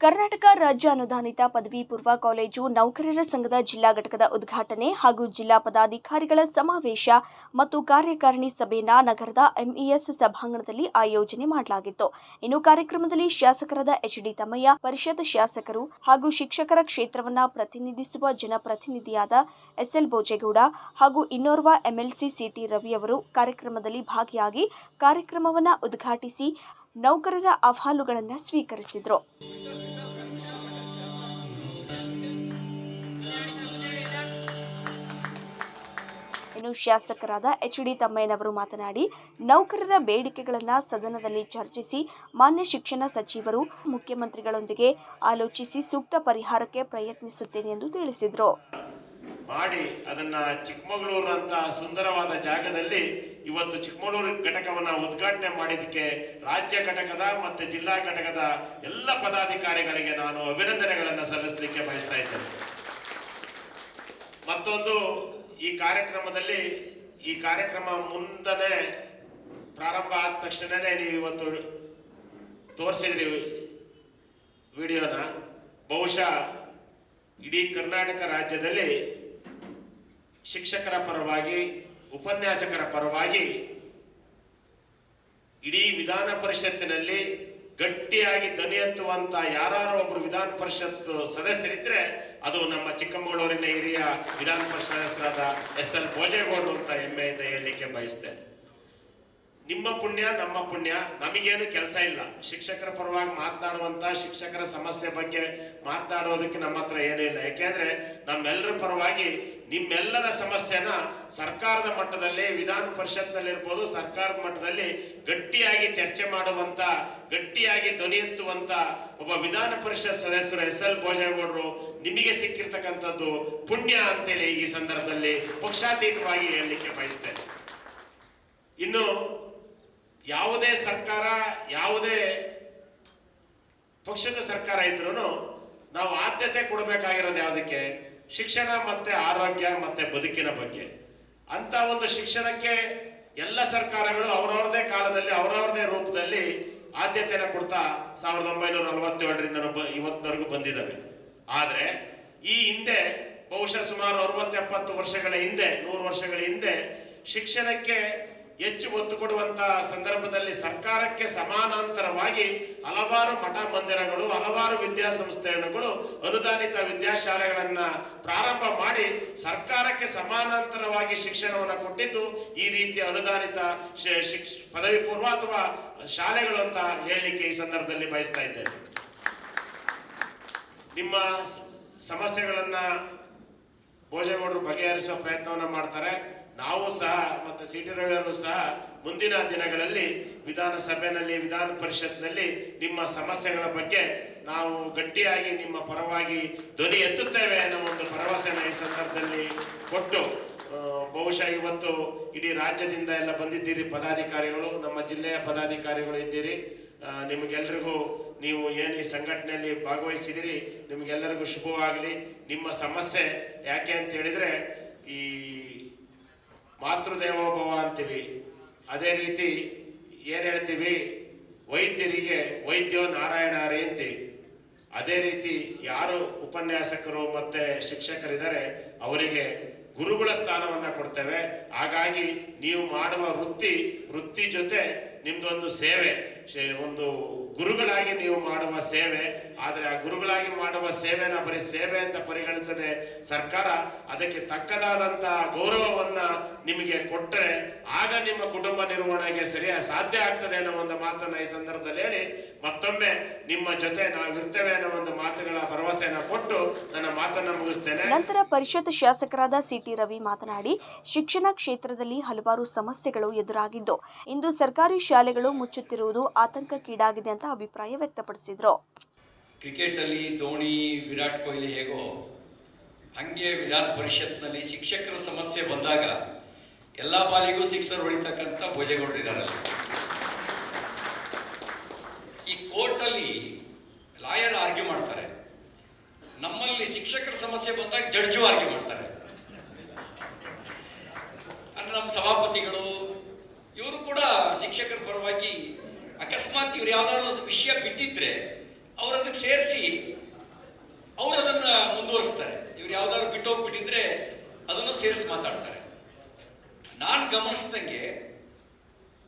ಕರ್ನಾಟಕ ರಾಜ್ಯ ಅನುದಾನಿತ ಪದವಿ ಪೂರ್ವ ಕಾಲೇಜು ನೌಕರರ ಸಂಘದ ಜಿಲ್ಲಾ ಘಟಕದ ಉದ್ಘಾಟನೆ ಹಾಗೂ ಜಿಲ್ಲಾ ಪದಾಧಿಕಾರಿಗಳ ಸಮಾವೇಶ ಮತ್ತು ಕಾರ್ಯಕಾರಿಣಿ ಸಭೆಯನ್ನ ನಗರದ ಎಂಇಎಸ್ ಸಭಾಂಗಣದಲ್ಲಿ ಆಯೋಜನೆ ಮಾಡಲಾಗಿತ್ತು. ಇನ್ನು ಕಾರ್ಯಕ್ರಮದಲ್ಲಿ ಶಾಸಕರಾದ ಎಚ್ ಡಿ ತಮ್ಮಯ್ಯ, ಪರಿಷತ್ ಶಾಸಕರು ಹಾಗೂ ಶಿಕ್ಷಕರ ಕ್ಷೇತ್ರವನ್ನ ಪ್ರತಿನಿಧಿಸುವ ಜನಪ್ರತಿನಿಧಿಯಾದ ಎಸ್ಎಲ್ ಭೋಜೇಗೌಡ ಹಾಗೂ ಇನ್ನೋರ್ವ ಎಂಎಲ್ಸಿ ಸಿಟಿ ರವಿ ಅವರು ಕಾರ್ಯಕ್ರಮದಲ್ಲಿ ಭಾಗಿಯಾಗಿ ಕಾರ್ಯಕ್ರಮವನ್ನು ಉದ್ಘಾಟಿಸಿ ನೌಕರರ ಅಹವಾಲುಗಳನ್ನು ಸ್ವೀಕರಿಸಿದರು. ಇನ್ನು ಶಾಸಕರಾದ ಎಚ್ ಡಿ ತಮ್ಮಯ್ಯನವರು ಮಾತನಾಡಿ, ನೌಕರರ ಬೇಡಿಕೆಗಳನ್ನು ಸದನದಲ್ಲಿ ಚರ್ಚಿಸಿ ಮಾನ್ಯ ಶಿಕ್ಷಣ ಸಚಿವರು, ಮುಖ್ಯಮಂತ್ರಿಗಳೊಂದಿಗೆ ಆಲೋಚಿಸಿ ಸೂಕ್ತ ಪರಿಹಾರಕ್ಕೆ ಪ್ರಯತ್ನಿಸುತ್ತೇನೆ ಎಂದು ತಿಳಿಸಿದರು. ಮಾಡಿ ಅದನ್ನ ಚಿಕ್ಕಮಗಳೂರು ಅಂತ ಸುಂದರವಾದ ಜಾಗದಲ್ಲಿ ಇವತ್ತು ಚಿಕ್ಕಮಗಳೂರು ಘಟಕವನ್ನು ಉದ್ಘಾಟನೆ ಮಾಡಿದ್ದಕ್ಕೆ ರಾಜ್ಯ ಘಟಕದ ಮತ್ತೆ ಜಿಲ್ಲಾ ಘಟಕದ ಎಲ್ಲ ಪದಾಧಿಕಾರಿಗಳಿಗೆ ನಾನು ಅಭಿನಂದನೆಗಳನ್ನು ಸಲ್ಲಿಸಲಿಕ್ಕೆ ಬಯಸ್ತಾ ಇದ್ದೇನೆ. ಮತ್ತೊಂದು ಈ ಕಾರ್ಯಕ್ರಮದಲ್ಲಿ ಈ ಕಾರ್ಯಕ್ರಮ ಮುಂದನೆ ಪ್ರಾರಂಭ ಆದ ತಕ್ಷಣನೇ ನೀವು ಇವತ್ತು ತೋರಿಸಿದ್ರಿ ವಿಡಿಯೋನ. ಬಹುಶಃ ಇಡೀ ಕರ್ನಾಟಕ ರಾಜ್ಯದಲ್ಲಿ ಶಿಕ್ಷಕರ ಪರವಾಗಿ, ಉಪನ್ಯಾಸಕರ ಪರವಾಗಿ ಇಡೀ ವಿಧಾನ ಪರಿಷತ್ತಿನಲ್ಲಿ ಗಟ್ಟಿಯಾಗಿ ಧ್ವನಿ ಎತ್ತುವಂತ ಯಾರು ಒಬ್ರು ವಿಧಾನ ಪರಿಷತ್ ಸದಸ್ಯರಿದ್ರೆ ಅದು ನಮ್ಮ ಚಿಕ್ಕಮಗಳೂರಿನ ಹಿರಿಯ ವಿಧಾನ ಪರಿಷತ್ ಸದಸ್ಯರಾದ ಎಸ್ ಎಲ್ ಭೋಜೇಗೌಡರು ಅಂತ ಹೆಮ್ಮೆಯಿಂದ ಹೇಳಲಿಕ್ಕೆ ಬಯಸ್ತೇನೆ. ನಿಮ್ಮ ಪುಣ್ಯ, ನಮ್ಮ ಪುಣ್ಯ, ನಮಗೇನು ಕೆಲಸ ಇಲ್ಲ. ಶಿಕ್ಷಕರ ಪರವಾಗಿ ಮಾತನಾಡುವಂತ ಶಿಕ್ಷಕರ ಸಮಸ್ಯೆ ಬಗ್ಗೆ ಮಾತನಾಡೋದಕ್ಕೆ ನಮ್ಮ ಹತ್ರ ಏನೂ ಇಲ್ಲ. ಯಾಕೆಂದ್ರೆ ನಮ್ಮೆಲ್ಲರ ಪರವಾಗಿ ನಿಮ್ಮೆಲ್ಲರ ಸಮಸ್ಯೆನ ಸರ್ಕಾರದ ಮಟ್ಟದಲ್ಲಿ, ವಿಧಾನ ಪರಿಷತ್ನಲ್ಲಿ ಇರ್ಬೋದು, ಸರ್ಕಾರದ ಮಟ್ಟದಲ್ಲಿ ಗಟ್ಟಿಯಾಗಿ ಚರ್ಚೆ ಮಾಡುವಂತ, ಗಟ್ಟಿಯಾಗಿ ಧ್ವನಿ ಎತ್ತುವಂತ ಒಬ್ಬ ವಿಧಾನ ಪರಿಷತ್ ಸದಸ್ಯರು ಎಸ್ ಎಲ್ ಭೋಜೇಗೌಡರು ನಿಮಗೆ ಸಿಕ್ಕಿರ್ತಕ್ಕಂಥದ್ದು ಪುಣ್ಯ ಅಂತೇಳಿ ಈ ಸಂದರ್ಭದಲ್ಲಿ ಪಕ್ಷಾತೀತವಾಗಿ ಹೇಳಲಿಕ್ಕೆ ಬಯಸ್ತೇನೆ. ಇನ್ನು ಯಾವುದೇ ಸರ್ಕಾರ, ಯಾವುದೇ ಪಕ್ಷದ ಸರ್ಕಾರ ಇದ್ರೂ ನಾವು ಆದ್ಯತೆ ಕೊಡಬೇಕಾಗಿರೋದು ಯಾವುದಕ್ಕೆ? ಶಿಕ್ಷಣ ಮತ್ತೆ ಆರೋಗ್ಯ ಮತ್ತೆ ಬದುಕಿನ ಬಗ್ಗೆ. ಅಂತ ಒಂದು ಶಿಕ್ಷಣಕ್ಕೆ ಎಲ್ಲ ಸರ್ಕಾರಗಳು ಅವರವ್ರದೇ ಕಾಲದಲ್ಲಿ, ಅವರವ್ರದೇ ರೂಪದಲ್ಲಿ ಆದ್ಯತೆಯನ್ನು ಕೊಡ್ತಾ ಸಾವಿರದ ಒಂಬೈನೂರ ನಲವತ್ತೇಳರಿಂದ ಇವತ್ತಿನವರೆಗೂ ಬಂದಿದ್ದಾವೆ. ಆದರೆ ಈ ಹಿಂದೆ, ಬಹುಶಃ ಸುಮಾರು ಅರವತ್ತೆಪ್ಪತ್ತು ವರ್ಷಗಳ ಹಿಂದೆ, ನೂರು ವರ್ಷಗಳ ಹಿಂದೆ ಶಿಕ್ಷಣಕ್ಕೆ ಹೆಚ್ಚು ಒತ್ತು ಕೊಡುವಂತಹ ಸಂದರ್ಭದಲ್ಲಿ ಸರ್ಕಾರಕ್ಕೆ ಸಮಾನಾಂತರವಾಗಿ ಹಲವಾರು ಮಠ ಮಂದಿರಗಳು, ಹಲವಾರು ವಿದ್ಯಾಸಂಸ್ಥೆಗಳು, ಅನುದಾನಿತ ವಿದ್ಯಾಶಾಲೆಗಳನ್ನ ಪ್ರಾರಂಭ ಮಾಡಿ ಸರ್ಕಾರಕ್ಕೆ ಸಮಾನಾಂತರವಾಗಿ ಶಿಕ್ಷಣವನ್ನು ಕೊಟ್ಟಿದ್ದು ಈ ರೀತಿಯ ಅನುದಾನಿತ ಪದವಿ ಪೂರ್ವ ಅಥವಾ ಶಾಲೆಗಳು ಅಂತ ಹೇಳಲಿಕ್ಕೆ ಈ ಸಂದರ್ಭದಲ್ಲಿ ಬಯಸ್ತಾ ಇದ್ದೇನೆ. ನಿಮ್ಮ ಸಮಸ್ಯೆಗಳನ್ನ ಭೋಜೇಗೌಡರು ಬಗೆಹರಿಸುವ ಪ್ರಯತ್ನವನ್ನು ಮಾಡ್ತಾರೆ. ನಾವು ಸಹ ಮತ್ತು ಸಿ ಟಿ ರವಿಯವರು ಸಹ ಮುಂದಿನ ದಿನಗಳಲ್ಲಿ ವಿಧಾನಸಭೆಯಲ್ಲಿ ವಿಧಾನ ಪರಿಷತ್ನಲ್ಲಿ ನಿಮ್ಮ ಸಮಸ್ಯೆಗಳ ಬಗ್ಗೆ ನಾವು ಗಟ್ಟಿಯಾಗಿ ನಿಮ್ಮ ಪರವಾಗಿ ಧ್ವನಿ ಎತ್ತುತ್ತೇವೆ ಅನ್ನೋ ಒಂದು ಭರವಸೆಯನ್ನು ಈ ಸಂದರ್ಭದಲ್ಲಿ ಕೊಟ್ಟು ಬಹುಶಃ ಇವತ್ತು ಇಡೀ ರಾಜ್ಯದಿಂದ ಎಲ್ಲ ಬಂದಿದ್ದೀರಿ ಪದಾಧಿಕಾರಿಗಳು, ನಮ್ಮ ಜಿಲ್ಲೆಯ ಪದಾಧಿಕಾರಿಗಳು ಇದ್ದೀರಿ. ನಿಮಗೆಲ್ಲರಿಗೂ ನೀವು ಏನು ಈ ಸಂಘಟನೆಯಲ್ಲಿ ಭಾಗವಹಿಸಿದಿರಿ ನಿಮಗೆಲ್ಲರಿಗೂ ಶುಭವಾಗಲಿ. ನಿಮ್ಮ ಸಮಸ್ಯೆ ಯಾಕೆ ಅಂತ ಹೇಳಿದರೆ, ಈ ಮಾತೃದೇವೋಭವ ಅಂತೀವಿ. ಅದೇ ರೀತಿ ಏನು ಹೇಳ್ತೀವಿ? ವೈದ್ಯರಿಗೆ ವೈದ್ಯೋ ನಾರಾಯಣ ಹರಿ ಅಂತೀವಿ. ಅದೇ ರೀತಿ ಯಾರು ಉಪನ್ಯಾಸಕರು ಮತ್ತೆ ಶಿಕ್ಷಕರಿದ್ದಾರೆ, ಅವರಿಗೆ ಗುರುಗಳ ಸ್ಥಾನವನ್ನ ಕೊಡ್ತೇವೆ. ಹಾಗಾಗಿ ನೀವು ಮಾಡುವ ವೃತ್ತಿ ವೃತ್ತಿ ಜೊತೆ ನಿಮ್ಮದೊಂದು ಸೇವೆ. ಒಂದು ಗುರುಗಳಾಗಿ ನೀವು ಮಾಡುವ ಸೇವೆ. ಆದರೆ ಆ ಗುರುಗಳಾಗಿ ಮಾಡುವ ಸೇವೆನ ಬರೀ ಸೇವೆ ಅಂತ ಪರಿಗಣಿಸದೆ ಸರ್ಕಾರ ಅದಕ್ಕೆ ತಕ್ಕದಾದಂತಹ ಗೌರವವನ್ನ ನಿಮಗೆ ಕೊಟ್ಟರೆ ಆಗ ನಿಮ್ಮ ಕುಟುಂಬ ನಿರ್ವಹಣೆಗೆ ಸರಿಯಾ ಸಾಧ್ಯ ಆಗ್ತದೆ ಅನ್ನೋ ಒಂದು ಮಾತನ್ನ ಈ ಸಂದರ್ಭದಲ್ಲಿ ಹೇಳಿ, ಮತ್ತೊಮ್ಮೆ ನಿಮ್ಮ ಜೊತೆ ನಾವಿರ್ತೇವೆ ಅನ್ನೋ ಒಂದು ಮಾತುಗಳ ಭರವಸೆಯನ್ನ ಕೊಟ್ಟು ನನ್ನ ಮಾತನ್ನ ಮುಗಿಸ್ತೇನೆ. ನಂತರ ಪರಿಷತ್ ಶಾಸಕರಾದ ಸಿಟಿ ರವಿ ಮಾತನಾಡಿ, ಶಿಕ್ಷಣ ಕ್ಷೇತ್ರದಲ್ಲಿ ಹಲವಾರು ಸಮಸ್ಯೆಗಳು ಎದುರಾಗಿದ್ದು, ಇಂದು ಸರ್ಕಾರಿ ಶಾಲೆಗಳು ಮುಚ್ಚುತ್ತಿರುವುದು ಆತಂಕಕ್ಕೀಡಾಗಿದೆ ಅಂತ ಅಭಿಪ್ರಾಯ ವ್ಯಕ್ತಪಡಿಸಿದರು. ಕ್ರಿಕೆಟಲ್ಲಿ ಧೋನಿ, ವಿರಾಟ್ ಕೊಹ್ಲಿ ಹೇಗೋ, ಹಂಗೆ ವಿಧಾನ ಪರಿಷತ್ನಲ್ಲಿ ಶಿಕ್ಷಕರ ಸಮಸ್ಯೆ ಬಂದಾಗ ಎಲ್ಲ ಬಾಲಿಗೂ ಸಿಕ್ಸರ್ ಹೊಡಿತಕ್ಕಂಥ ಭೋಜೇಗೌಡರಿದ್ದಾರೆ ಈ ಕೋರ್ಟಲ್ಲಿ ಲಾಯರ್ ಆರ್ಗ್ಯೂ ಮಾಡ್ತಾರೆ. ನಮ್ಮಲ್ಲಿ ಶಿಕ್ಷಕರ ಸಮಸ್ಯೆ ಬಂದಾಗ ಜಡ್ಜು ಆರ್ಗ್ಯೂ ಮಾಡ್ತಾರೆ. ಅಂದ್ರೆ ನಮ್ಮ ಸಭಾಪತಿಗಳು, ಇವರು ಕೂಡ ಶಿಕ್ಷಕರ ಪರವಾಗಿ ಅಕಸ್ಮಾತ್ ಇವ್ರು ಯಾವ್ದಾದ್ರು ವಿಷಯ ಬಿಟ್ಟಿದ್ರೆ ಅವ್ರು ಅದಕ್ಕೆ ಸೇರಿಸಿ ಅವ್ರು ಅದನ್ನ ಮುಂದುವರಿಸ್ತಾರೆ. ಇವ್ರು ಯಾವ್ದಾದ್ರು ಬಿಟ್ಟೋಗ್ಬಿಟ್ಟಿದ್ರೆ ಅದನ್ನು ಸೇರಿಸಿ ಮಾತಾಡ್ತಾರೆ. ನಾನು ಗಮನಿಸಿದಂಗೆ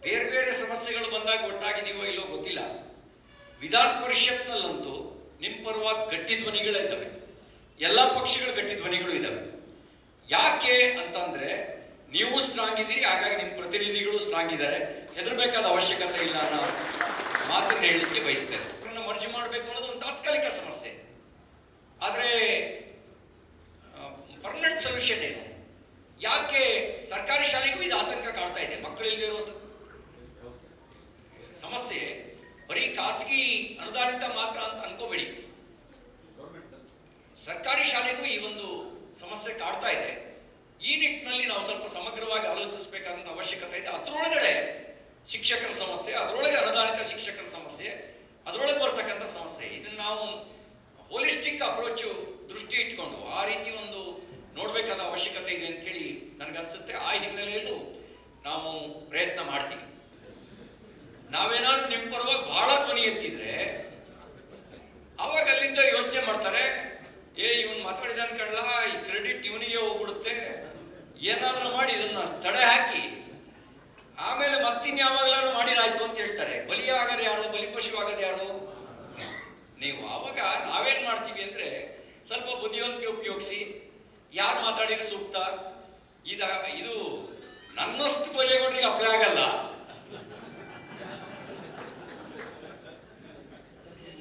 ಬೇರೆ ಬೇರೆ ಸಮಸ್ಯೆಗಳು ಬಂದಾಗ ಒಟ್ಟಾಗಿದೀವೋ ಇಲ್ಲೋ ಗೊತ್ತಿಲ್ಲ. ವಿಧಾನ ಪರಿಷತ್ನಲ್ಲಂತೂ ನಿಮ್ಮ ಪರವಾದ ಗಟ್ಟಿ ಧ್ವನಿಗಳೇ ಇದ್ದಾವೆ ಎಲ್ಲ ಪಕ್ಷಗಳ ಗಟ್ಟಿ ಧ್ವನಿಗಳು ಇದ್ದಾವೆ ಯಾಕೆ ಅಂತಂದ್ರೆ ನೀವು ಸ್ಟ್ರಾಂಗ್ ಇದ್ದೀರಿ, ಹಾಗಾಗಿ ನಿಮ್ಮ ಪ್ರತಿನಿಧಿಗಳು ಸ್ಟ್ರಾಂಗ್ ಇದ್ದಾರೆ. ಹೆದರ್ಬೇಕಾದ ಅವಶ್ಯಕತೆ ಇಲ್ಲ ಅನ್ನೋ ಮಾತನ್ನು ಹೇಳಲಿಕ್ಕೆ ಬಯಸ್ತೇನೆ. ಮರ್ಜಿ ಮಾಡಬೇಕು ಅನ್ನೋದು ಒಂದು ತಾತ್ಕಾಲಿಕ ಸಮಸ್ಯೆ. ಆದರೆ ಪರ್ಮನೆಂಟ್ ಸೊಲ್ಯೂಷನ್ ಏನು? ಯಾಕೆ ಸರ್ಕಾರಿ ಶಾಲೆಗೂ ಇದು ಆತಂಕ ಕಾಡ್ತಾ ಇದೆ? ಮಕ್ಕಳಿಗೆ ಇರೋ ಸಮಸ್ಯೆ. ಬರೀ ಖಾಸಗಿ ಅನುದಾನಿತ ಮಾತ್ರ ಅಂತ ಅನ್ಕೋಬೇಡಿ. ಸರ್ಕಾರಿ ಶಾಲೆಗೂ ಈ ಒಂದು ಸಮಸ್ಯೆ ಕಾಡ್ತಾ ಇದೆ. ಈ ನಿಟ್ಟಿನಲ್ಲಿ ನಾವು ಸ್ವಲ್ಪ ಸಮಗ್ರವಾಗಿ ಆಲೋಚಿಸಬೇಕಾದಂಥ ಅವಶ್ಯಕತೆ ಇದೆ. ಅದರೊಳಗಡೆ ಶಿಕ್ಷಕರ ಸಮಸ್ಯೆ, ಅದರೊಳಗೆ ಅನುದಾನಿತ ಶಿಕ್ಷಕರ ಸಮಸ್ಯೆ ಅದರೊಳಗೆ ಬರ್ತಕ್ಕಂಥ ಸಮಸ್ಯೆ. ಇದನ್ನು ನಾವು ಹೋಲಿಸ್ಟಿಕ್ ಅಪ್ರೋಚು ದೃಷ್ಟಿ ಇಟ್ಕೊಂಡು ಆ ರೀತಿ ಒಂದು ನೋಡಬೇಕಾದ ಅವಶ್ಯಕತೆ ಇದೆ ಅಂತೇಳಿ ನನಗನ್ಸುತ್ತೆ. ಆ ಹಿನ್ನೆಲೆಯಲ್ಲೂ ನಾವು ಪ್ರಯತ್ನ ಮಾಡ್ತೀವಿ. ನಾವೇನಾದ್ರೂ ನಿಮ್ಮ ಪರವಾಗಿ ಬಹಳ ಧ್ವನಿ ಎತ್ತಿದ್ರೆ ಅವಾಗ ಅಲ್ಲಿಂದ ಯೋಚನೆ ಮಾಡ್ತಾರೆ, ಏ, ಇವನು ಮಾತಾಡಿದ ಕಡ್ಲ ಈ ಕ್ರೆಡಿಟ್ ಇವನಿಗೆ ಹೋಗ್ಬಿಡುತ್ತೆ. ಏನಾದರೂ ಮಾಡಿ, ಇದನ್ನ ತಡೆ ಹಾಕಿ ಆಮೇಲೆ ಮತ್ತಿನ್ ಯಾವಾಗಲಾರು ಮಾಡಿರಾಯ್ತು ಅಂತ ಹೇಳ್ತಾರೆ. ಬಲಿಯಾಗದ ಯಾರು ಬಲಿಪಶು ಆಗದು ಯಾರು. ನೀವು ಆವಾಗ ನಾವೇನ್ ಮಾಡ್ತೀವಿ ಅಂದ್ರೆ ಸ್ವಲ್ಪ ಬುದ್ಧಿವಂತಿಕೆ ಉಪಯೋಗಿಸಿ, ಯಾರು ಮಾತಾಡಿದ್ರೆ ಸೂಕ್ತ? ಇದ, ಇದು ನನ್ನಷ್ಟು ಬಲಿಯಗೊಂಡ್ರಿಗೆ ಅಪ್ಲೈ ಆಗಲ್ಲ.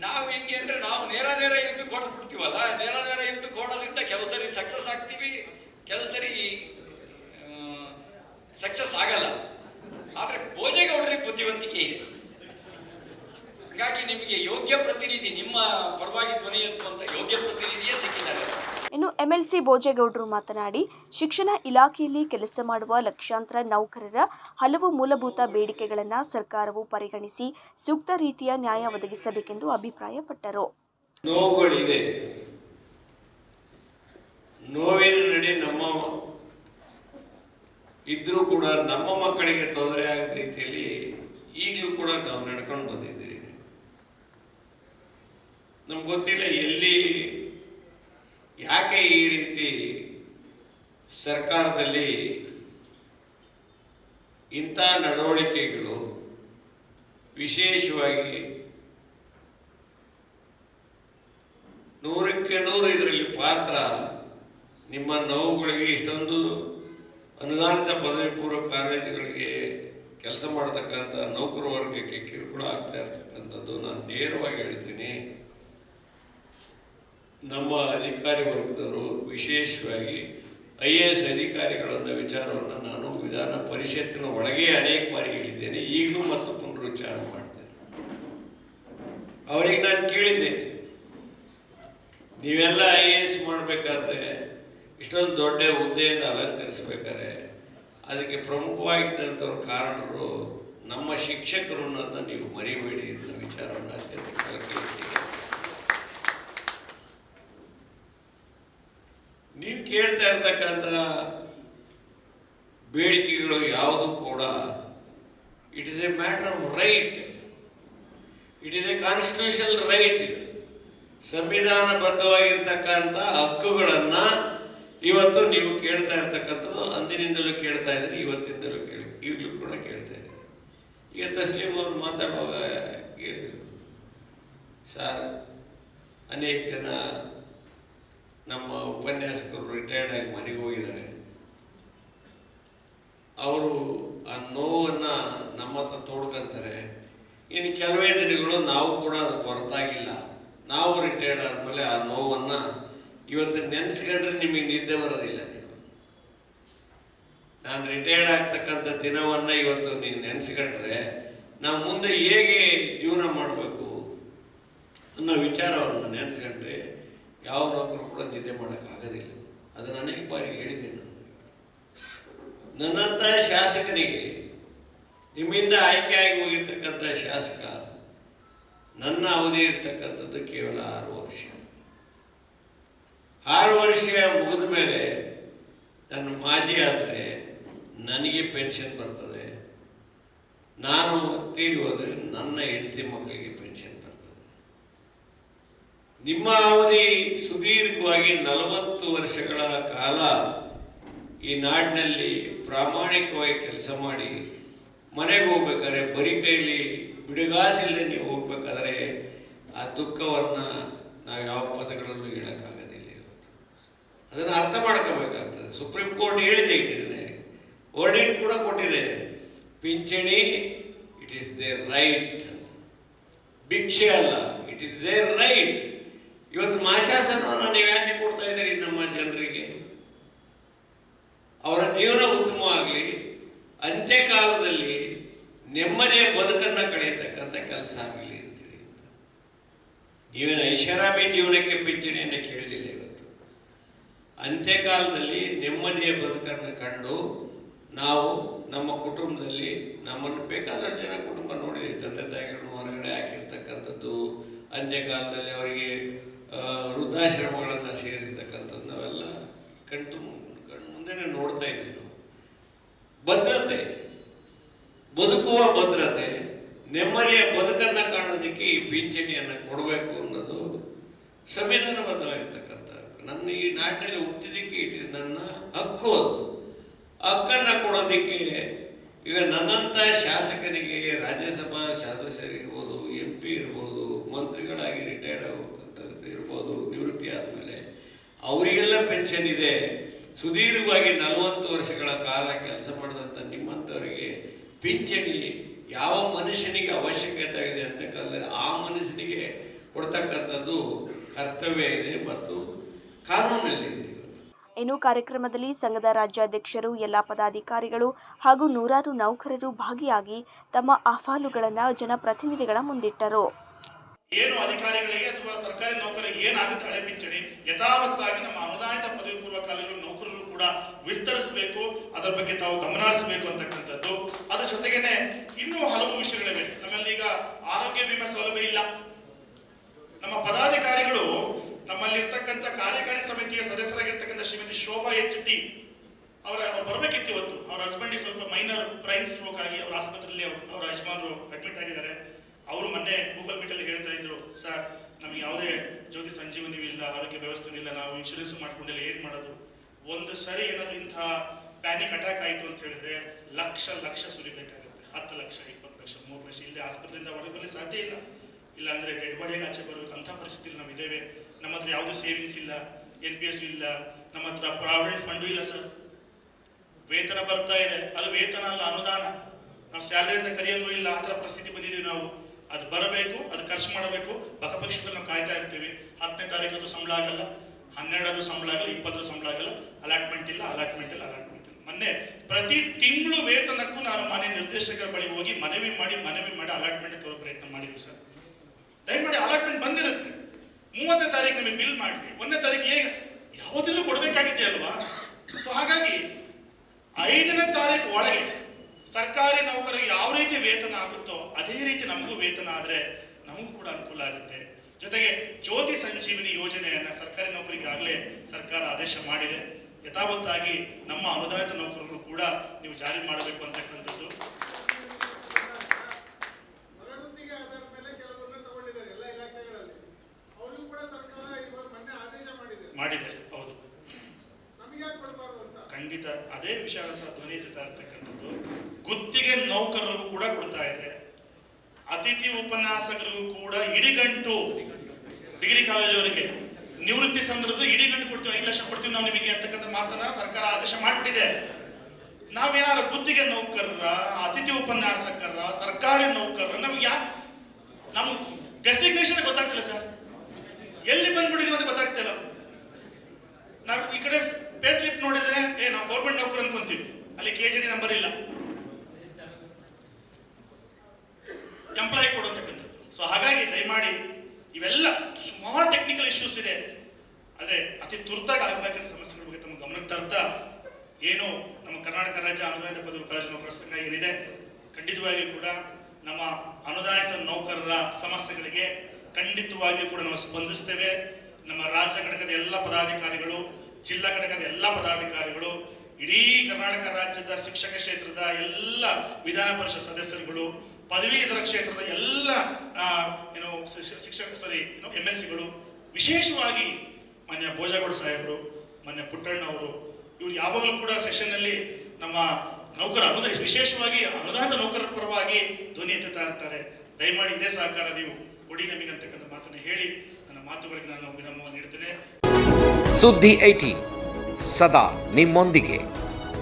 ನಾವು ಹೆಂಗೆ ಅಂದ್ರೆ ನಾವು ನೇರ ನೇರ ಯುದ್ಧಕ್ಕೆ ಹೊರಡ್ಬಿಡ್ತೀವಲ್ಲ ನೇರ ನೇರ ಯುದ್ಧಕ್ಕೆ ಕೊಡೋದ್ರಿಂದ ಕೆಲವು ಸರಿ ಸಕ್ಸಸ್ ಆಗ್ತೀವಿ, ಕೆಲವು ಸರಿ ಸಕ್ಸಸ್ ಆಗಲ್ಲ. ಆದ್ರೆ ಭೋಜೇಗೌಡರಿಗೆ ಬುದ್ಧಿವಂತಿಕೆ ಇದೆ. ಹಾಗಾಗಿ ನಿಮಗೆ ಯೋಗ್ಯ ಪ್ರತಿನಿಧಿ ನಿಮ್ಮ ಪರವಾಗಿ ಧ್ವನಿ ಎತ್ತುವಂತ ಯೋಗ್ಯ ಪ್ರತಿನಿಧಿಯೇ ಸಿಕ್ಕಿದ್ದಾರೆ. ಇನ್ನು ಎಂಎಲ್ಸಿ ಭೋಜೇಗೌಡರು ಮಾತನಾಡಿ ಶಿಕ್ಷಣ ಇಲಾಖೆಯಲ್ಲಿ ಕೆಲಸ ಮಾಡುವ ಲಕ್ಷಾಂತರ ನೌಕರರ ಹಲವು ಮೂಲಭೂತ ಬೇಡಿಕೆಗಳನ್ನು ಸರ್ಕಾರವು ಪರಿಗಣಿಸಿ ಸೂಕ್ತ ರೀತಿಯ ನ್ಯಾಯ ಒದಗಿಸಬೇಕೆಂದು ಅಭಿಪ್ರಾಯಪಟ್ಟರು. ನೋವುಗಳಿದೆ. ನೋವಿನ ನಡಿ ನಮ್ಮ ಇದ್ರೂ ಕೂಡ ನಮ್ಮ ಮಕ್ಕಳಿಗೆ ತೊಂದರೆ ಆಗದ ರೀತಿಯಲ್ಲಿ ಈಗಲೂ ಕೂಡ ನಾವು ನಡ್ಕೊಂಡು ಬಂದಿದ್ದೀರಿ. ನಮ್ಗೆ ಗೊತ್ತಿಲ್ಲ ಎಲ್ಲಿ, ಯಾಕೆ ಈ ರೀತಿ ಸರ್ಕಾರದಲ್ಲಿ ಇಂಥ ನಡವಳಿಕೆಗಳು ವಿಶೇಷವಾಗಿ ನೂರಕ್ಕೆ ನೂರು ಇದರಲ್ಲಿ ಪಾತ್ರ ನಿಮ್ಮ ನೋವುಗಳಿಗೆ ಇಷ್ಟೊಂದು ಅನುದಾನಿತ ಪದವಿ ಪೂರ್ವ ಕಾಲೇಜುಗಳಿಗೆ ಕೆಲಸ ಮಾಡತಕ್ಕಂಥ ನೌಕರ ವರ್ಗಕ್ಕೆ ಕಿರುಕುಳ ಆಗ್ತಾ ಇರ್ತಕ್ಕಂಥದ್ದು ನಾನು ನೇರವಾಗಿ ಹೇಳ್ತೀನಿ. ನಮ್ಮ ಅಧಿಕಾರಿ ವರ್ಗದವರು ವಿಶೇಷವಾಗಿ ಐ ಎ ಎಸ್ ಅಧಿಕಾರಿಗಳನ್ನ ವಿಚಾರವನ್ನು ನಾನು ವಿಧಾನ ಪರಿಷತ್ತಿನ ಒಳಗೆ ಅನೇಕ ಬಾರಿ ಹೇಳಿದ್ದೇನೆ. ಈಗಲೂ ಮತ್ತು ಪುನರುಚ್ಚಾರ ಮಾಡ್ತೇನೆ. ಅವರಿಗೆ ನಾನು ಕೇಳಿದ್ದೇನೆ. ನೀವೆಲ್ಲ ಐ ಎ ಎಸ್ ಮಾಡಬೇಕಾದ್ರೆ ಇಷ್ಟೊಂದು ದೊಡ್ಡ ಹುದ್ದೆಯನ್ನು ಅಲಂಕರಿಸಬೇಕಾದ್ರೆ ಅದಕ್ಕೆ ಪ್ರಮುಖವಾಗಿದ್ದಂಥವ್ರ ಕಾರಣರು ನಮ್ಮ ಶಿಕ್ಷಕರು ಅನ್ನೋದನ್ನ ನೀವು ಮರಿಬೇಡಿ ಅಂತ ವಿಚಾರವನ್ನು ಅತ್ಯಂತ ಕೇಳ್ತೀನಿ ನೀವು ಕೇಳ್ತಾ ಇರ್ತಕ್ಕಂಥ ಬೇಡಿಕೆಗಳು ಯಾವುದು ಕೂಡ it is a matter of right it is a constitutional right ಸಂವಿಧಾನಬದ್ಧವಾಗಿರ್ತಕ್ಕಂಥ ಹಕ್ಕುಗಳನ್ನ ಇವತ್ತು ನೀವು ಕೇಳ್ತಾ ಇರ್ತಕ್ಕಂಥದ್ದು ಅಂದಿನಿಂದಲೂ ಕೇಳ್ತಾ ಇದ್ದೀರಿ, ಇವತ್ತಿಂದಲೂ ಕೇಳಿ, ಈಗಲೂ ಕೂಡ ಕೇಳ್ತಾ ಇದ್ದೀರಿ. ಈಗ ತಸ್ಲೀಮ್ ಅವರು ಮಾತಾಡುವಾಗ ಸರ್, ಅನೇಕ ಜನ ನಮ್ಮ ಉಪನ್ಯಾಸಕರು ರಿಟೈರ್ಡ್ ಆಗಿ ಮನೆಗೆ ಹೋಗಿದ್ದಾರೆ. ಅವರು ಆ ನೋವನ್ನು ನಮ್ಮ ಹತ್ರ ತೋಡ್ಕೊಂತಾರೆ. ಇನ್ನು ಕೆಲವೇ ದಿನಗಳು ನಾವು ಕೂಡ ಅದಕ್ಕೆ ಹೊರತಾಗಿಲ್ಲ. ನಾವು ರಿಟೈರ್ಡ್ ಆದಮೇಲೆ ಆ ನೋವನ್ನು ಇವತ್ತು ನೆನೆಸ್ಕೊಂಡ್ರೆ ನಿಮಗೆ ನಿದ್ದೆ ಬರೋದಿಲ್ಲ ನೀವು. ನಾನು ರಿಟೈರ್ಡ್ ಆಗ್ತಕ್ಕಂಥ ದಿನವನ್ನು ಇವತ್ತು ನೀವು ನೆನೆಸ್ಕೊಂಡ್ರೆ ನಾವು ಮುಂದೆ ಹೇಗೆ ಜೀವನ ಮಾಡಬೇಕು ಅನ್ನೋ ವಿಚಾರವನ್ನು ನೆನೆಸ್ಕೊಂಡ್ರೆ ಯಾವ ನೌಕರು ಕೂಡ ನಿದ್ದೆ ಮಾಡೋಕ್ಕಾಗೋದಿಲ್ಲ. ಅದು ನನಗೆ ಬಾರಿ ಹೇಳಿದೆ ನಾನು. ನನ್ನಂಥ ಶಾಸಕರಿಗೆ ನಿಮ್ಮಿಂದ ಆಯ್ಕೆಯಾಗಿ ಹೋಗಿರ್ತಕ್ಕಂಥ ಶಾಸಕ ನನ್ನ ಅವಧಿ ಇರ್ತಕ್ಕಂಥದ್ದು ಕೇವಲ ಆರು ವರ್ಷ. ಆರು ವರ್ಷ ಮುಗಿದ ಮೇಲೆ ನನ್ನ ಮಾಜಿ ಆದರೆ ನನಗೆ ಪೆನ್ಷನ್ ಬರ್ತದೆ. ನಾನು ತೀರಿ ಹೋದರೆ ನನ್ನ ಹೆಂಡತಿ ಮಕ್ಕಳಿಗೆ ಪೆನ್ಷನ್ ಬರ್ತದೆ. ನಿಮ್ಮ ಅವಧಿ ಸುದೀರ್ಘವಾಗಿ ನಲವತ್ತು ವರ್ಷಗಳ ಕಾಲ ಈ ನಾಡಿನಲ್ಲಿ ಪ್ರಾಮಾಣಿಕವಾಗಿ ಕೆಲಸ ಮಾಡಿ ಮನೆಗೆ ಹೋಗ್ಬೇಕಾದ್ರೆ ಬರೀ ಕೈಲಿ ಬಿಡುಗಾಸಿಲ್ಲದೆ ನೀವು ಹೋಗ್ಬೇಕಾದ್ರೆ ಆ ದುಃಖವನ್ನು ನಾವು ಯಾವ ಪದಗಳಲ್ಲೂ ಹೇಳೋಕ್ಕಾಗೋದಿಲ್ಲ ಇವತ್ತು ಅದನ್ನು ಅರ್ಥ ಮಾಡ್ಕೋಬೇಕಾಗ್ತದೆ. ಸುಪ್ರೀಂ ಕೋರ್ಟ್ ಹೇಳಿದೆ ಇಟ್ಟಿದ್ದೇನೆ. ವರ್ಡಿಟ್ ಕೂಡ ಕೊಟ್ಟಿದೆ. ಪಿಂಚಣಿ ಇಟ್ ಈಸ್ ದೇರ್ ರೈಟ್ ಭಿಕ್ಷೆ ಅಲ್ಲ ಇಟ್ ಈಸ್ ದೇರ್ ರೈಟ್ ಇವತ್ತು ಮಾಶಾಸನವನ್ನು ನೀವು ಯಾಕೆ ಕೊಡ್ತಾ ಇದ್ದೀರಿ ನಮ್ಮ ಜನರಿಗೆ. ಅವರ ಜೀವನ ಉತ್ತಮವಾಗಲಿ ಅಂತ್ಯಕಾಲದಲ್ಲಿ ನೆಮ್ಮದಿಯ ಬದುಕನ್ನು ಕಳೆಯತಕ್ಕಂಥ ಕೆಲಸ ಆಗಲಿ ಅಂತೇಳಿ ಅಂತ. ನೀವೇನು ಐಷಾರಾಮಿ ಜೀವನಕ್ಕೆ ಪಿಂಚಣಿಯನ್ನು ಕೇಳಲಿಲ್ಲ ಅಂತ್ಯಕಾಲದಲ್ಲಿ ನೆಮ್ಮದಿಯ ಬದುಕನ್ನು ಕಂಡು ನಾವು ನಮ್ಮ ಕುಟುಂಬದಲ್ಲಿ ನಮ್ಮನ್ನು ಬೇಕಾದಷ್ಟು ಜನ ಕುಟುಂಬ ನೋಡಿದೆ ತಂದೆ ತಾಯಿಗಳನ್ನು ಹೊರಗಡೆ ಹಾಕಿರ್ತಕ್ಕಂಥದ್ದು, ಅಂತ್ಯಕಾಲದಲ್ಲಿ ಅವರಿಗೆ ವೃದ್ಧಾಶ್ರಮಗಳನ್ನು ಸೇರಿರ್ತಕ್ಕಂಥದ್ದು, ನಾವೆಲ್ಲ ಕಣ್ತು ಕಣ್ಣು ಮುಂದೆನೇ ನೋಡ್ತಾ ಇದ್ದೀವಿ ನಾವು ಭದ್ರತೆ, ಬದುಕುವ ಭದ್ರತೆ, ನೆಮ್ಮದಿಯ ಬದುಕನ್ನು ಕಾಣೋದಕ್ಕೆ ಈ ಪಿಂಚಣಿಯನ್ನು ಕೊಡಬೇಕು ಅನ್ನೋದು ಸಂವಿಧಾನಬದ್ಧವಾಗಿರ್ತಕ್ಕಂಥ. ನನ್ನ ಈ ನಾಟಲ್ಲಿ ಹುಟ್ಟಿದ್ದಕ್ಕೆ ಇಟ್ ಇಸ್ ನನ್ನ ಹಕ್ಕು ಅದು. ಹಕ್ಕನ್ನು ಕೊಡೋದಕ್ಕೆ ಈಗ ನನ್ನಂಥ ಶಾಸಕನಿಗೆ ರಾಜ್ಯಸಭಾ ಸದಸ್ಯರಿರ್ಬೋದು ಎಂ ಪಿ ಇರ್ಬೋದು, ಮಂತ್ರಿಗಳಾಗಿ ರಿಟೈರ್ಡ್ ಆಗೋಕ್ಕಂಥದ್ದು ಇರ್ಬೋದು, ನಿವೃತ್ತಿ ಆದಮೇಲೆ ಅವರಿಗೆಲ್ಲ ಪೆನ್ಷನ್ ಇದೆ. ಸುದೀರ್ಘವಾಗಿ ನಲವತ್ತು ವರ್ಷಗಳ ಕಾಲ ಕೆಲಸ ಮಾಡಿದಂಥ ನಿಮ್ಮಂಥವರಿಗೆ ಪಿಂಚಣಿ ಯಾವ ಮನುಷ್ಯನಿಗೆ ಅವಶ್ಯಕತೆ ಇದೆ ಕಾಲದಲ್ಲಿ ಆ ಮನುಷ್ಯನಿಗೆ ಕೊಡ್ತಕ್ಕಂಥದ್ದು ಕರ್ತವ್ಯ ಇದೆ ಮತ್ತು ಇವತ್ತು. ಇನ್ನು ಕಾರ್ಯಕ್ರಮದಲ್ಲಿ ಸಂಘದ ರಾಜ್ಯಾಧ್ಯಕ್ಷರು ಎಲ್ಲ ಪದಾಧಿಕಾರಿಗಳು ಹಾಗೂ ನೂರಾರು ನೌಕರರು ಭಾಗಿಯಾಗಿ ತಮ್ಮ ಅಹವಾಲುಗಳನ್ನು ಜನಪ್ರತಿನಿಧಿಗಳ ಮುಂದಿಟ್ಟರು. ಏನು ಅಧಿಕಾರಿಗಳಿಗೆ ಅಥವಾ ಸರ್ಕಾರಿ ನೌಕರರಿಗೆ ಏನಾಗುತ್ತೆ ಹಳೆ ಪಿಂಚಣಿ ಯಥಾವತ್ತಾಗಿ ನಮ್ಮ ಅನುದಾನಿತ ಪದವಿ ಪೂರ್ವ ಕಾಲೇಜು ನೌಕರರು ಕೂಡ ವಿಸ್ತರಿಸಬೇಕು ಅದರ ಬಗ್ಗೆ ತಾವು ಗಮನ ಹರಿಸಬೇಕು ಅಂತಕ್ಕಂಥದ್ದು. ಅದರ ಜೊತೆಗೇನೆ ಇನ್ನೂ ಹಲವು ವಿಷಯಗಳಿವೆ. ನಮ್ಮಲ್ಲಿ ಈಗ ಆರೋಗ್ಯ ವಿಮೆ ಸೌಲಭ್ಯ ಇಲ್ಲ. ನಮ್ಮ ಪದಾಧಿಕಾರಿಗಳು ನಮ್ಮಲ್ಲಿರ್ತಕ್ಕಂಥ ಕಾರ್ಯಕಾರಿ ಸಮಿತಿಯ ಸದಸ್ಯರಾಗಿರ್ತಕ್ಕಂಥ ಶ್ರೀಮತಿ ಶೋಭಾ ಎಚ್ ಟಿ ಅವರ ಅವ್ರು ಬರಬೇಕಿತ್ತು ಇವತ್ತು. ಅವ್ರ ಹಸ್ಬೆಂಡಿಗೆ ಸ್ವಲ್ಪ ಮೈನರ್ ಬ್ರೈನ್ ಸ್ಟ್ರೋಕ್ ಆಗಿ ಅವ್ರ ಆಸ್ಪತ್ರೆಯಲ್ಲಿ ಅವ್ರ ಯಜಮಾನರು ಅಡ್ಮಿಟ್ ಆಗಿದ್ದಾರೆ. ಅವರು ಮೊನ್ನೆ ಗೂಗಲ್ ಮೀಟಲ್ಲಿ ಹೇಳ್ತಾ ಇದ್ರು, ಸರ್, ನಮ್ಗೆ ಯಾವುದೇ ಜ್ಯೋತಿ ಸಂಜೀವನಿ ಇಲ್ಲ, ಆರೋಗ್ಯ ವ್ಯವಸ್ಥೆ ಇಲ್ಲ, ನಾವು ಇನ್ಶೂರೆನ್ಸ್ ಮಾಡ್ಕೊಂಡಿಲ್ಲ ಏನು ಮಾಡೋದು? ಒಂದು ಸರಿ ಏನಾದರೂ ಇಂತಹ ಪ್ಯಾನಿಕ್ ಅಟ್ಯಾಕ್ ಆಯಿತು ಅಂತ ಹೇಳಿದ್ರೆ ಲಕ್ಷ ಲಕ್ಷ ಸುರಿಬೇಕಾಗುತ್ತೆ. ಹತ್ತು ಲಕ್ಷ, ಇಪ್ಪತ್ತು ಲಕ್ಷ, ಮೂವತ್ತು ಲಕ್ಷ. ಇಲ್ಲದೆ ಆಸ್ಪತ್ರೆಯಿಂದ ಹೊರಗೆ ಬರಲಿ ಸಾಧ್ಯ ಇಲ್ಲ. ಇಲ್ಲ ಅಂದ್ರೆ ಡೆಡ್ ಬಾಡಿಯಾಗಿ ಆಚೆ ಬರಬೇಕು. ಅಂಥ ಪರಿಸ್ಥಿತಿಯಲ್ಲಿ ನಾವು ಇದ್ದೇವೆ ನಮ್ಮ ಹತ್ರ ಯಾವುದೇ ಸೇವಿಂಗ್ಸ್ ಇಲ್ಲ ಎನ್ ಪಿ ಎಸ್ ಇಲ್ಲ, ನಮ್ಮ ಹತ್ರ ಪ್ರಾವಿಡೆಂಟ್ ಫಂಡು ಇಲ್ಲ ಸರ್ ವೇತನ ಬರ್ತಾ ಇದೆ. ಅದು ವೇತನ ಅಲ್ಲ, ಅನುದಾನ. ನಾವು ಸ್ಯಾಲ್ರಿ ಅಂತ ಕರೆಯೋದು ಇಲ್ಲ, ಆ ಥರ ಪರಿಸ್ಥಿತಿ ಬಂದಿದ್ದೀವಿ ನಾವು. ಅದು ಬರಬೇಕು, ಅದು ಖರ್ಚು ಮಾಡಬೇಕು. ಬಕಪಕ್ಷದಲ್ಲಿ ನಾವು ಕಾಯ್ತಾ ಇರ್ತೀವಿ. ಹತ್ತನೇ ತಾರೀಕು ಸಂಬಳ ಆಗಲ್ಲ ಹನ್ನೆರಡರ ಸಂಬಳ ಆಗಲ್ಲ ಇಪ್ಪತ್ತರ ಸಂಬಳ ಆಗಲ್ಲ. ಅಲಾಟ್ಮೆಂಟ್ ಇಲ್ಲ ಅಲಾಟ್ಮೆಂಟ್ ಇಲ್ಲ ಅಲಾಟ್ಮೆಂಟ್ ಇಲ್ಲ. ಮೊನ್ನೆ ಪ್ರತಿ ತಿಂಗಳು ವೇತನಕ್ಕೂ ನಾನು ಮನೆ ನಿರ್ದೇಶಕರ ಬಳಿ ಹೋಗಿ ಮನವಿ ಮಾಡಿ ಮನವಿ ಮಾಡಿ ಅಲಾಟ್ಮೆಂಟ್ ತರೋ ಪ್ರಯತ್ನ ಮಾಡಿದ್ವಿ ಸರ್ ದಯಮಾಡಿ ಅಲಾಟ್ಮೆಂಟ್ ಬಂದಿರುತ್ತೆ. ಮೂವತ್ತನೇ ತಾರೀಕು ನಿಮಗೆ ಬಿಲ್ ಮಾಡಿ. ಒಂದನೇ ತಾರೀಕು ಹೇಗೆ? ಯಾವುದಿದ್ರು ಕೊಡಬೇಕಾಗಿತ್ತೆ ಅಲ್ವಾ? ಸೊ ಹಾಗಾಗಿ ಐದನೇ ತಾರೀಕು ಒಳಗೆ ಸರ್ಕಾರಿ ನೌಕರರಿಗೆ ಯಾವ ರೀತಿ ವೇತನ ಆಗುತ್ತೋ ಅದೇ ರೀತಿ ನಮಗೂ ವೇತನ ಆದರೆ ನಮಗೂ ಕೂಡ ಅನುಕೂಲ ಆಗುತ್ತೆ. ಜೊತೆಗೆ ಜ್ಯೋತಿ ಸಂಜೀವಿನಿ ಯೋಜನೆಯನ್ನು ಸರ್ಕಾರಿ ನೌಕರಿಗಾಗಲೇ ಸರ್ಕಾರ ಆದೇಶ ಮಾಡಿದೆ. ಯಥಾವತ್ತಾಗಿ ನಮ್ಮ ಅನುದಾನಿತ ನೌಕರರು ಕೂಡ ನೀವು ಜಾರಿ ಮಾಡಬೇಕು ಅಂತಕ್ಕಂಥದ್ದು ಹೊರಗುತ್ತಿಗೆ ಆಧಾರದ ಮೇಲೆ ಕೆಲವೊಂದನ್ನ ತಗೊಂಡಿದ್ದಾರೆ ಎಲ್ಲ ಇಲಾಖೆಗಳಲ್ಲಿ ಅವ್ರಿಗೂ ಕೂಡ ಸರ್ಕಾರ ಇವಾಗ ಮೊನ್ನೆ ಆದೇಶ ಮಾಡಿದೆ ಮಾಡಿದೆ ಹೌದು ನಮಗೆ ಯಾಕೆ ಕೊಡಬಾರ್ದು ಅಂತ ಸಹ ಧ್ವನಿ ಎತ್ತುತ್ತಾ ಇರ್ತಕ್ಕಂಥದ್ದು ಗುತ್ತಿಗೆ ನೌಕರರಿಗೂ ಕೂಡ ಕೊಡ್ತಾ ಇದೆ. ಅತಿಥಿ ಉಪನ್ಯಾಸಕರಿಗೂ ಕೂಡ ಇಡಿಗಂಟು. ಡಿಗ್ರಿ ಕಾಲೇಜವರಿಗೆ ನಿವೃತ್ತಿ ಸಂದರ್ಭದಲ್ಲಿ ಇಡಿಗಂಟು ಕೊಡ್ತೀವಿ, ಐದು ಲಕ್ಷ ಕೊಡ್ತೀವಿ ನಾವು ನಿಮಗೆ ಅಂತಕ್ಕಂಥ ಮಾತನ್ನ ಸರ್ಕಾರ ಆದೇಶ ಮಾಡಿಬಿಟ್ಟಿದೆ. ನಾವ್ಯಾರ ಗುತ್ತಿಗೆ ನೌಕರರ, ಅತಿಥಿ ಉಪನ್ಯಾಸಕರ, ಸರ್ಕಾರಿ ನೌಕರರ, ನಮ್ಗೆ ಯಾ ನಮ್ಗೆ ಡೆಸಿಗ್ನೇಷನ್ ಗೊತ್ತಾಗ್ತಿಲ್ಲ ಸರ್. ಎಲ್ಲಿ ಬಂದ್ಬಿಟ್ಟಿದೀವಿ ಅಂತ ಗೊತ್ತಾಗ್ತಿಲ್ಲ. ನಾವು ಈ ಕಡೆ ಪೇ ಸ್ಲಿಪ್ ನೋಡಿದ್ರೆ, ಏ, ನಾವು ಗೌರ್ಮೆಂಟ್ ನೌಕರ ಅನ್ಕೊಂತೀವಿ. ಅಲ್ಲಿ ಕೆ ಜಿ ಡಿ ನಂಬರ್ ಇಲ್ಲ. ಎಂಪ್ಲಾಯ್ ಕೊಡುವಂತಕ್ಕಂಥದ್ದು ಸೊ ಹಾಗಾಗಿ ದಯಮಾಡಿ ಇವೆಲ್ಲ ಸುಮಾರು ಟೆಕ್ನಿಕಲ್ ಇಶ್ಯೂಸ್ ಇದೆ. ಆದರೆ ಅತಿ ತುರ್ತಾಗಿ ಆಗಬೇಕಾದ ಸಮಸ್ಯೆಗಳ ಬಗ್ಗೆ ತಮ್ಮ ಗಮನಕ್ಕೆ ತರ್ತಾ, ಏನು ನಮ್ಮ ಕರ್ನಾಟಕ ರಾಜ್ಯ ಅನುದಾನಿತ ಪದವಿ ಕಾಲೇಜು ನೌಕರ ಸಂಘ ಏನಿದೆ, ಖಂಡಿತವಾಗಿಯೂ ಕೂಡ ನಮ್ಮ ಅನುದಾನಿತ ನೌಕರರ ಸಮಸ್ಯೆಗಳಿಗೆ ಖಂಡಿತವಾಗಿಯೂ ಕೂಡ ನಾವು ಸ್ಪಂದಿಸ್ತೇವೆ. ನಮ್ಮ ರಾಜ್ಯ ಘಟಕದ ಎಲ್ಲ ಪದಾಧಿಕಾರಿಗಳು ಜಿಲ್ಲಾ ಘಟಕದ ಎಲ್ಲ ಪದಾಧಿಕಾರಿಗಳು, ಇಡೀ ಕರ್ನಾಟಕ ರಾಜ್ಯದ ಶಿಕ್ಷಕ ಕ್ಷೇತ್ರದ ಎಲ್ಲ ವಿಧಾನ ಪರಿಷತ್ ಸದಸ್ಯರುಗಳು ಪದವೀಧರ ಕ್ಷೇತ್ರದ ಎಲ್ಲ ಏನು ಶಿಕ್ಷಕ ಸಾರಿ ಎಂ ಎಲ್ ಸಿಗಳು ವಿಶೇಷವಾಗಿ ಮಾನ್ಯ ಭೋಜಗೌಡ ಸಾಹೇಬರು, ಮಾನ್ಯ ಪುಟ್ಟಣ್ಣ ಅವರು, ಇವರು ಯಾವಾಗಲೂ ಕೂಡ ಸೆಷನ್ನಲ್ಲಿ ನಮ್ಮ ನೌಕರ ಅನುದಾನ ವಿಶೇಷವಾಗಿ ಅನುದಾನದ ನೌಕರರ ಪರವಾಗಿ ಧ್ವನಿ ಎತ್ತುತ್ತಾ ಇರ್ತಾರೆ. ದಯಮಾಡಿ ಇದೇ ಸಹಕಾರ ನೀವು ಕೊಡಿ ನಮಗೆ ಅಂತಕ್ಕಂಥ ಮಾತನ್ನು ಹೇಳಿ. ಮಾತುಗಳಿಗೆ ನಾನು ವಿರಾಮವನ್ನು ನೀಡುತ್ತೇನೆ ಸುದ್ದಿ ಏಟಿ ಸದಾ ನಿಮ್ಮೊಂದಿಗೆ.